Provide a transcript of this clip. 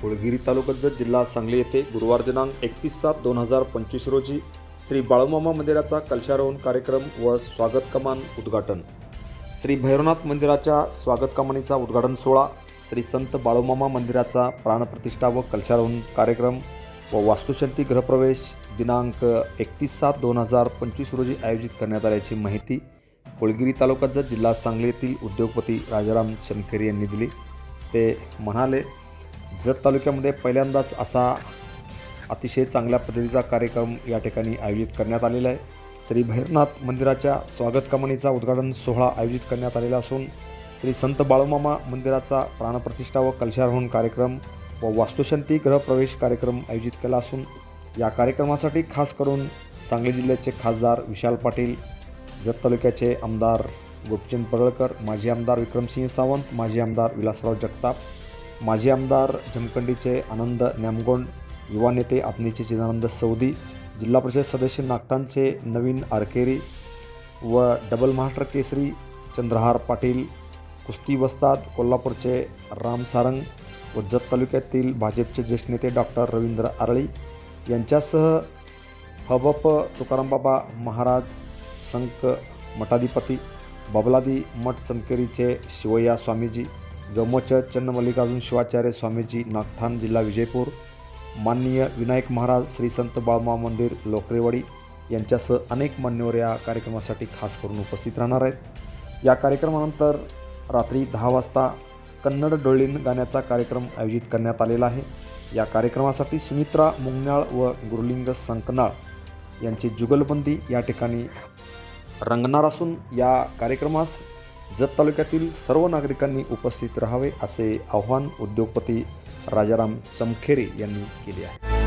कुळगिरी तालुक्यात जिल्हा सांगली येथे गुरुवार दिनांक एकतीस सात दोन हजार पंचवीस रोजी श्री बाळूमामा मंदिराचा कलशारोहण कार्यक्रम व स्वागत कमान उद्घाटन. श्री भैरवनाथ मंदिराच्या स्वागत कमानीचा उद्घाटन सोहळा श्री संत बाळूमामा मंदिराचा प्राणप्रतिष्ठा व कलशारोहण कार्यक्रम व वास्तुशांती गृहप्रवेश दिनांक एकतीस सात दोन हजार पंचवीस रोजी आयोजित करण्यात आल्याची माहिती कोळगिरी तालुक्यात जिल्हा सांगली येथील उद्योगपती राजाराम चमकेरी यांनी दिली. ते म्हणाले जत तालुक्यामध्ये पहिल्यांदाच असा अतिशय चांगल्या पद्धतीचा कार्यक्रम या ठिकाणी आयोजित करण्यात आलेला आहे. श्री भैरनाथ मंदिराच्या स्वागत कमानीचा उद्घाटन सोहळा आयोजित करण्यात आलेला असून श्री संत बाळूमामा मंदिराचा प्राणप्रतिष्ठा व कलशारोहण कार्यक्रम व वास्तुशांती गृहप्रवेश कार्यक्रम आयोजित केला असून या कार्यक्रमासाठी खास करून सांगली जिल्ह्याचे खासदार विशाल पाटील जत तालुक्याचे आमदार गोपचंद पडळकर माजी आमदार विक्रमसिंह सावंत माजी आमदार विलासराव जगताप माजी आमदार जमखंडीचे आनंद न्यामगोंड युवा नेते आत्मीचे चिदानंद सौदी जिल्हा परिषद सदस्य नागटांचे नवीन आरकेरी व डबल महाराष्ट्र केसरी चंद्रहार पाटील कुस्ती वस्ताद कोल्हापूरचे राम सारंग व जत तालुक्यातील भाजपचे ज्येष्ठ नेते डॉक्टर रवींद्र आरळी यांच्यासह हबप तुकारामबाबा महाराज संक मठाधिपती बबलादी मठ चमकेरीचे शिवय्या स्वामीजी गमोच चन्नमल्लिकार्जुन शिवाचार्य स्वामीजी नागठाण जिल्हा विजयपूर माननीय विनायक महाराज श्री संत बाळमा मंदिर लोकरेवाडी यांच्यासह अनेक मान्यवर या कार्यक्रमासाठी खास करून उपस्थित राहणार आहेत. या कार्यक्रमानंतर रात्री दहा वाजता कन्नड डोळीन गाण्याचा कार्यक्रम आयोजित करण्यात आलेला आहे. या कार्यक्रमासाठी सुमित्रा मुंगनाळ व गुरुलिंग संकनाळ यांची जुगलबंदी या ठिकाणी रंगणार असून या कार्यक्रमास जत तालुक्यातील सर्व नागरिकांनी उपस्थित राहावे असे आव्हान उद्योगपती राजाराम चमखेरे यांनी केले आहे.